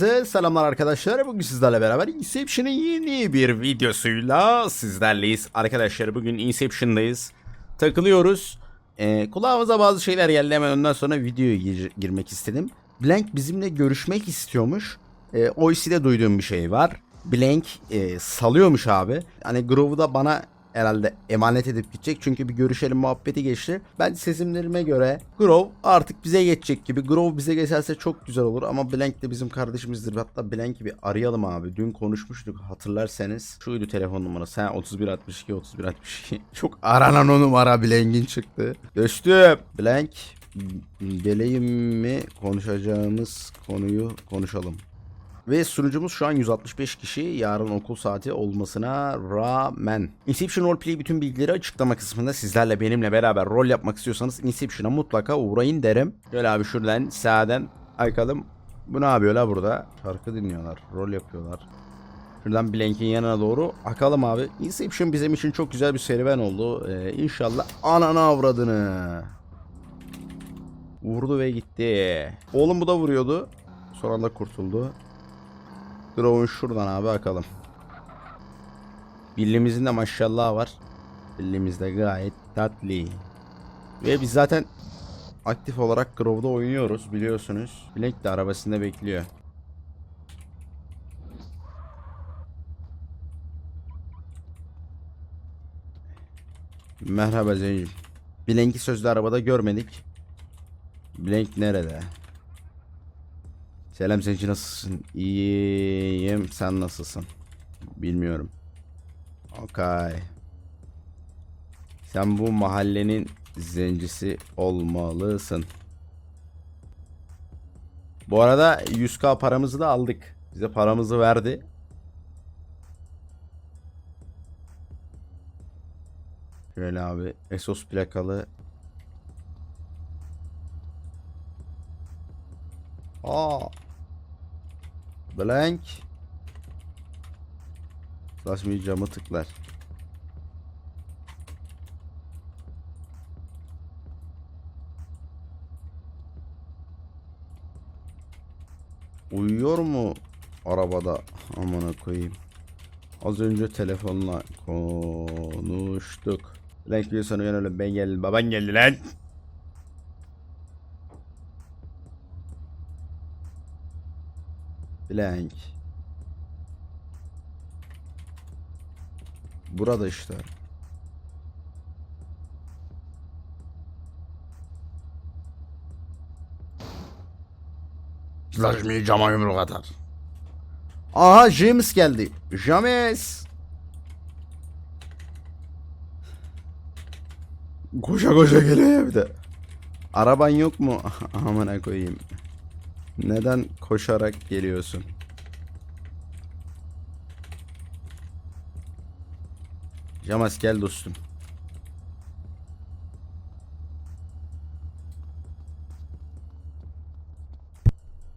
Herkese Selamlar arkadaşlar. Bugün sizlerle beraber Inception'ın yeni bir videosuyla sizlerleyiz. Arkadaşlar bugün Inception'dayız. Takılıyoruz. Ee, kulağımıza bazı şeyler geldi hemen ondan sonra videoya gir- girmek istedim. Blank bizimle görüşmek istiyormuş. Ee, OIC'de duyduğum bir şey var. Blank e, salıyormuş abi. Hani Grove'u da bana herhalde emanet edip gidecek. Çünkü bir görüşelim muhabbeti geçti. Ben sesimlerime göre Grove artık bize geçecek gibi. Grove bize geçerse çok güzel olur ama Blank de bizim kardeşimizdir. Hatta Blank'i bir arayalım abi. Dün konuşmuştuk hatırlarsanız. Şuydu telefon numarası. Ha 3162 3162. Çok aranan o numara Blank'in çıktı. Dostum Blank geleyim mi konuşacağımız konuyu konuşalım. Ve sunucumuz şu an 165 kişi yarın okul saati olmasına rağmen. Inception Roleplay bütün bilgileri açıklama kısmında sizlerle benimle beraber rol yapmak istiyorsanız Inception'a mutlaka uğrayın derim. Şöyle abi şuradan sağdan bakalım. Bu ne yapıyorlar burada? Şarkı dinliyorlar, rol yapıyorlar. Şuradan Blank'in yanına doğru akalım abi. Inception bizim için çok güzel bir serüven oldu. Ee, inşallah ananı avradını. Vurdu ve gitti. Oğlum bu da vuruyordu. Son anda kurtuldu. Drone'un şuradan abi bakalım. Billimizin de maşallah var. Billimiz de gayet tatlı. Ve biz zaten aktif olarak Grove'da oynuyoruz biliyorsunuz. Blank de arabasında bekliyor. Merhaba Zeynep. Blank'i sözlü arabada görmedik. Blank nerede? Selam Zenci nasılsın? İyiyim. Sen nasılsın? Bilmiyorum. Okay. Sen bu mahallenin zencisi olmalısın. Bu arada 100k paramızı da aldık. Bize paramızı verdi. Şöyle abi Esos plakalı Aa. Blank. Flash camı tıklar. Uyuyor mu arabada amına koyayım. Az önce telefonla konuştuk. Blank bir sana öyle ben geldim baban geldi lan. Blank. Burada işte. Slaşmi cama yumruk atar. Aha James geldi. James. Koşa koşa geliyor bir de. Araban yok mu? Amına koyayım. Neden koşarak geliyorsun? Jamas gel dostum.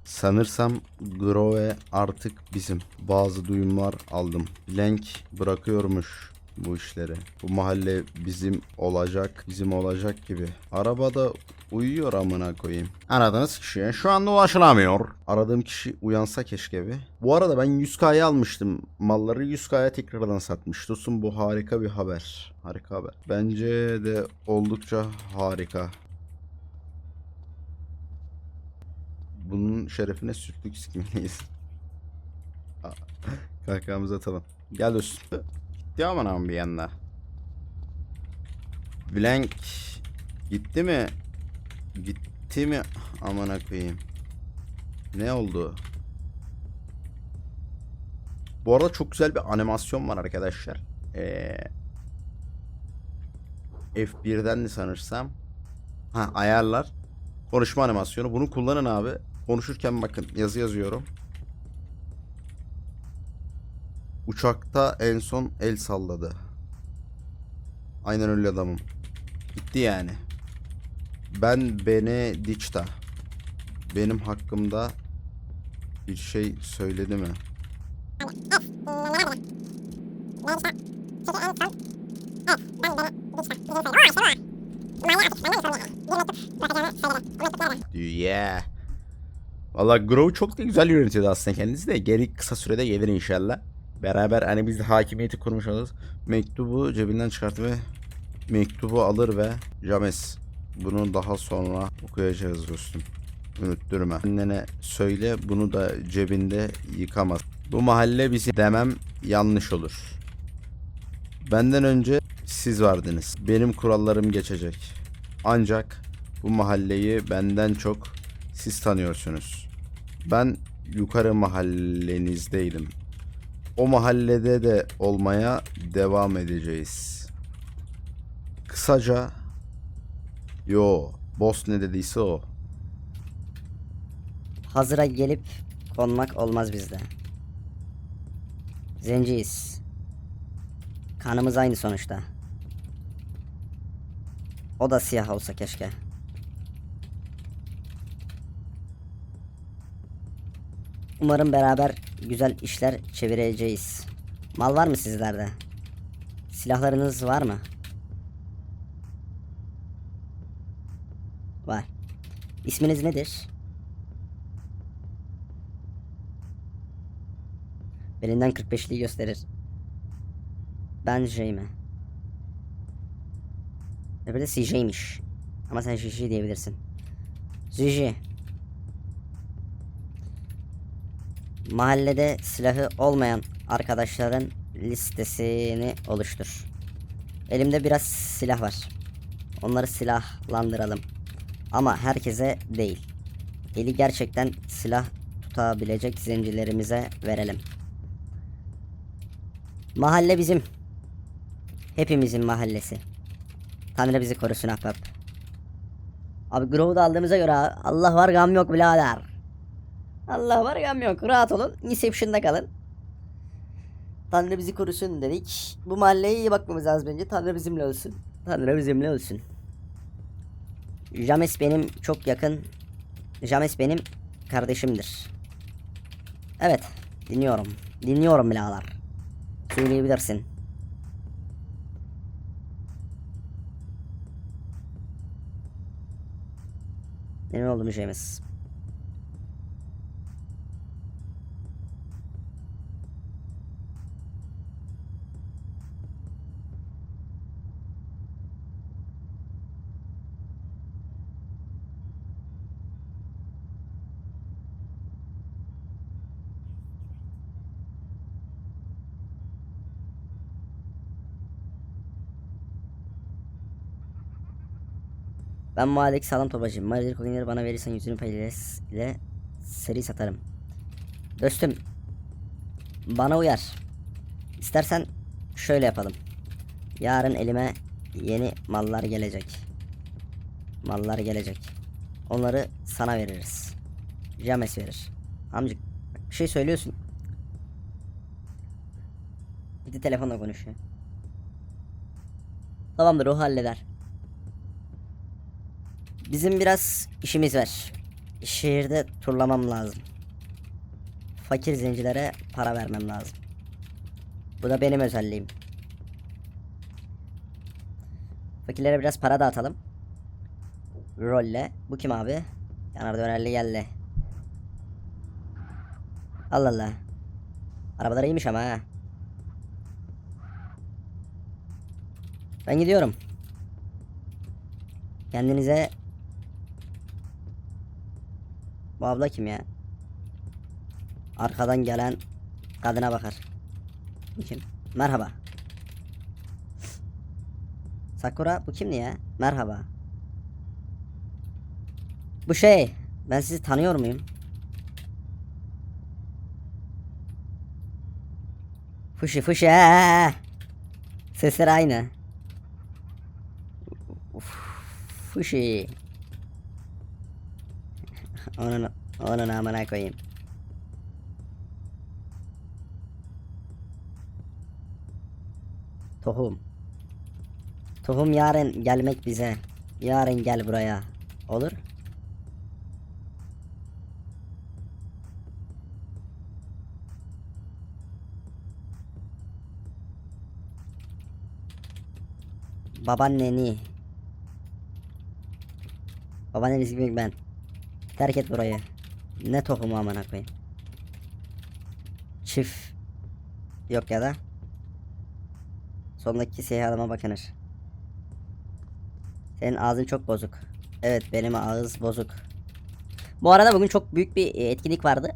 Sanırsam Grove artık bizim. Bazı duyumlar aldım. Blank bırakıyormuş bu işleri. Bu mahalle bizim olacak, bizim olacak gibi. Arabada uyuyor amına koyayım. Aradığınız kişiye şu anda ulaşılamıyor. Aradığım kişi uyansa keşke bir. Bu arada ben 100k'ya almıştım. Malları 100k'ya tekrardan satmış. Dostum bu harika bir haber. Harika haber. Bence de oldukça harika. Bunun şerefine sütlük sikmeliyiz. Kahkahamızı atalım. Gel dostum. Gitti aman bir yanına. Blank gitti mi? Gitti mi? Amına koyayım. Ne oldu? Bu arada çok güzel bir animasyon var arkadaşlar. Ee, F1'den de sanırsam. Ha ayarlar. Konuşma animasyonu. Bunu kullanın abi. Konuşurken bakın yazı yazıyorum. Uçakta en son el salladı. Aynen öyle adamım. Gitti yani. Ben Benedicta. Benim hakkımda bir şey söyledi mi? Yeah. Valla Grow çok da güzel yönetiyordu aslında kendisi de. Geri kısa sürede gelir inşallah. Beraber hani biz de hakimiyeti kurmuş oluruz. Mektubu cebinden çıkarttı ve mektubu alır ve James bunu daha sonra okuyacağız dostum. Unutturma. Annene söyle bunu da cebinde yıkamaz. Bu mahalle bizi demem yanlış olur. Benden önce siz vardınız. Benim kurallarım geçecek. Ancak bu mahalleyi benden çok siz tanıyorsunuz. Ben yukarı mahallenizdeydim. O mahallede de olmaya devam edeceğiz. Kısaca yo boss ne dediyse o. Hazıra gelip konmak olmaz bizde. Zenciyiz. Kanımız aynı sonuçta. O da siyah olsa keşke. Umarım beraber güzel işler çevireceğiz. Mal var mı sizlerde? Silahlarınız var mı? Var. İsminiz nedir? Belinden 45'liği gösterir. Ben Jamie. Öbürü de CJ'miş. Ama sen JJ diyebilirsin. JJ. Mahallede silahı olmayan arkadaşların listesini oluştur. Elimde biraz silah var. Onları silahlandıralım. Ama herkese değil. Eli gerçekten silah tutabilecek zencilerimize verelim. Mahalle bizim. Hepimizin mahallesi. Tanrı bizi korusun ahbap. Abi Grow'u da aldığımıza göre Allah var gam yok birader. Allah var gam yok. Rahat olun. Inception'da kalın. Tanrı bizi korusun dedik. Bu mahalleye iyi bakmamız lazım bence. Tanrı bizimle olsun. Tanrı bizimle olsun. James benim çok yakın. James benim kardeşimdir. Evet. Dinliyorum. Dinliyorum birader. Söyleyebilirsin. Benim oğlum James. Ben mahalledeki sağlam torbacıyım. Mahalledeki coinleri bana verirsen yüzünü paylaş ile seri satarım. Dostum. Bana uyar. İstersen şöyle yapalım. Yarın elime yeni mallar gelecek. Mallar gelecek. Onları sana veririz. James verir. Amcık bir şey söylüyorsun. Bir de telefonla konuşuyor. Tamamdır o halleder. Bizim biraz işimiz var. Şehirde turlamam lazım. Fakir zencilere para vermem lazım. Bu da benim özelliğim. Fakirlere biraz para dağıtalım. Rolle. Bu kim abi? Yanar dönerli geldi. Allah Allah. Arabalar iyiymiş ama ha. Ben gidiyorum. Kendinize Bu abla kim ya? Arkadan gelen kadına bakar. Kim? Merhaba. Sakura bu kimdi ya? Merhaba. Bu şey. Ben sizi tanıyor muyum? Fışı fışı. Sesler aynı. Fışı. Onun, onun amına koyayım. Tohum. Tohum yarın gelmek bize. Yarın gel buraya. Olur? Babaanneni. Babaanneniz gibi ben. Terk et burayı. Ne tohumu amına koyayım. Çift. Yok ya da. Sondaki siyah adama bakınır. Senin ağzın çok bozuk. Evet benim ağız bozuk. Bu arada bugün çok büyük bir e, etkinlik vardı.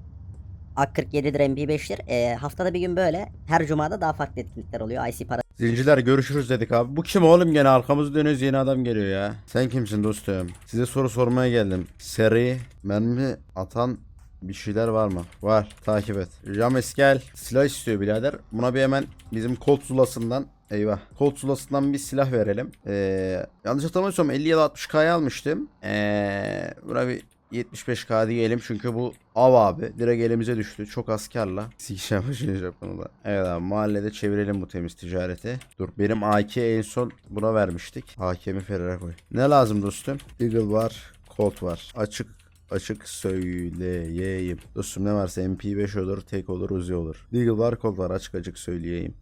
AK-47'dir MP5'tir. E, haftada bir gün böyle. Her cumada daha farklı etkinlikler oluyor. IC para Zinciler görüşürüz dedik abi. Bu kim oğlum gene arkamızı dönüyoruz yeni adam geliyor ya. Sen kimsin dostum? Size soru sormaya geldim. Seri mermi atan bir şeyler var mı? Var. Takip et. James gel. Silah istiyor birader. Buna bir hemen bizim Colt Zula'sından Eyvah. Colt Zula'sından bir silah verelim. Ee, yanlış hatırlamıyorsam 50 ya da 60k'ya almıştım. Ee, buna bir 75k diyelim çünkü bu av abi direkt elimize düştü çok az karla. Sikişem başlayacak bunu da. Evet abi mahallede çevirelim bu temiz ticareti. Dur benim AK en son buna vermiştik. AK'mi Ferrara koy. Ne lazım dostum? Eagle var, Colt var. Açık açık söyleyeyim. Dostum ne varsa MP5 olur, tek olur, Uzi olur. Deagle var, Colt var açık açık söyleyeyim.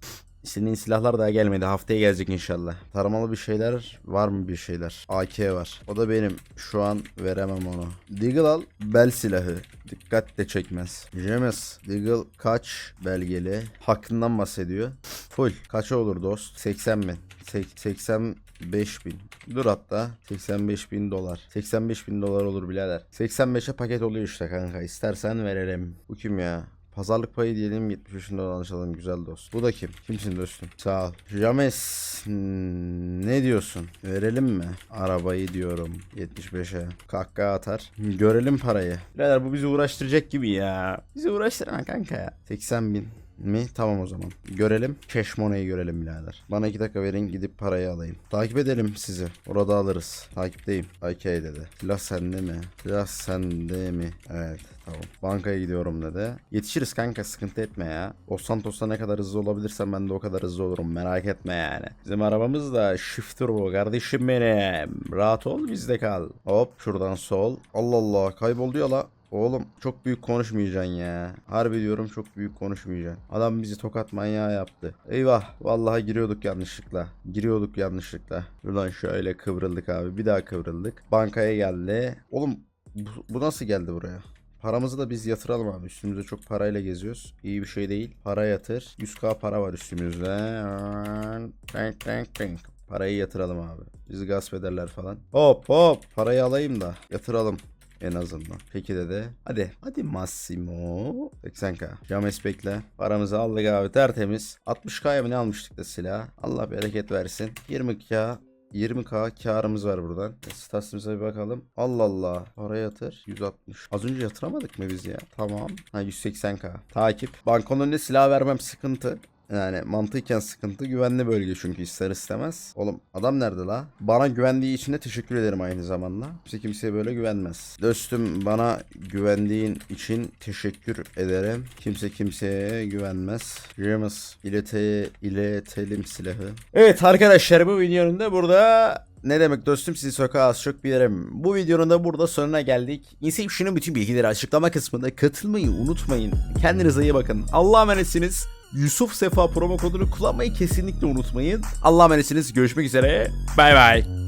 Senin silahlar daha gelmedi. Haftaya gelecek inşallah. Taramalı bir şeyler var mı bir şeyler? AK var. O da benim. Şu an veremem onu. Deagle al. Bel silahı. Dikkat de çekmez. James. Deagle kaç belgeli? Hakkından bahsediyor. Full. Kaça olur dost? 80 bin. Sek- 85 bin. Dur hatta. 85 bin dolar. 85 bin dolar olur birader. 85'e paket oluyor işte kanka. İstersen verelim. Bu kim ya? Pazarlık payı diyelim 75 bin dolar anlaşalım güzel dost. Bu da kim? Kimsin dostum? Sağ ol. James hmm, ne diyorsun? Verelim mi? Arabayı diyorum 75'e. Kahkaha atar. Görelim parayı. Birader bu bizi uğraştıracak gibi ya. Bizi uğraştırma kanka ya. 80 bin mi? Tamam o zaman. Görelim. Money'i görelim birader. Bana iki dakika verin gidip parayı alayım. Takip edelim sizi. Orada alırız. Takipteyim. OK dedi. Silah sende mi? Silah sende mi? Evet. Tamam. Bankaya gidiyorum dedi. Yetişiriz kanka sıkıntı etme ya. Los Santos'ta ne kadar hızlı olabilirsem ben de o kadar hızlı olurum. Merak etme yani. Bizim arabamız da shift turbo kardeşim benim. Rahat ol bizde kal. Hop şuradan sol. Allah Allah kayboldu ya la. Oğlum çok büyük konuşmayacaksın ya. Harbi diyorum çok büyük konuşmayacaksın. Adam bizi tokat manyağı yaptı. Eyvah. Vallahi giriyorduk yanlışlıkla. Giriyorduk yanlışlıkla. Ulan şöyle kıvrıldık abi. Bir daha kıvrıldık. Bankaya geldi. Oğlum bu, bu nasıl geldi buraya? Paramızı da biz yatıralım abi. Üstümüzde çok parayla geziyoruz. İyi bir şey değil. Para yatır. 100k para var üstümüzde. Bank bank bank. Parayı yatıralım abi. Bizi gasp ederler falan. Hop hop. Parayı alayım da yatıralım en azından. Peki dede. Hadi. Hadi Massimo. 80k. James bekle. Paramızı aldık abi tertemiz. 60k'ya mı ne almıştık da silah. Allah bereket versin. 20k 20k karımız var buradan. Statsimize bir bakalım. Allah Allah. Para yatır. 160. Az önce yatıramadık mı biz ya? Tamam. Ha 180k. Takip. Bankonun önüne silah vermem sıkıntı. Yani mantıken sıkıntı güvenli bölge çünkü ister istemez. Oğlum adam nerede la? Bana güvendiği için de teşekkür ederim aynı zamanda. Kimse kimseye böyle güvenmez. Dostum bana güvendiğin için teşekkür ederim. Kimse kimseye güvenmez. James ilete, iletelim silahı. Evet arkadaşlar bu videonun da burada ne demek dostum sizi sokağa az çok bilirim. Bu videonun da burada sonuna geldik. Inception'ın bütün bilgileri açıklama kısmında katılmayı unutmayın. Kendinize iyi bakın. Allah'a emanetsiniz. Yusuf Sefa promo kodunu kullanmayı kesinlikle unutmayın. Allah'a emanetsiniz. Görüşmek üzere. Bay bay.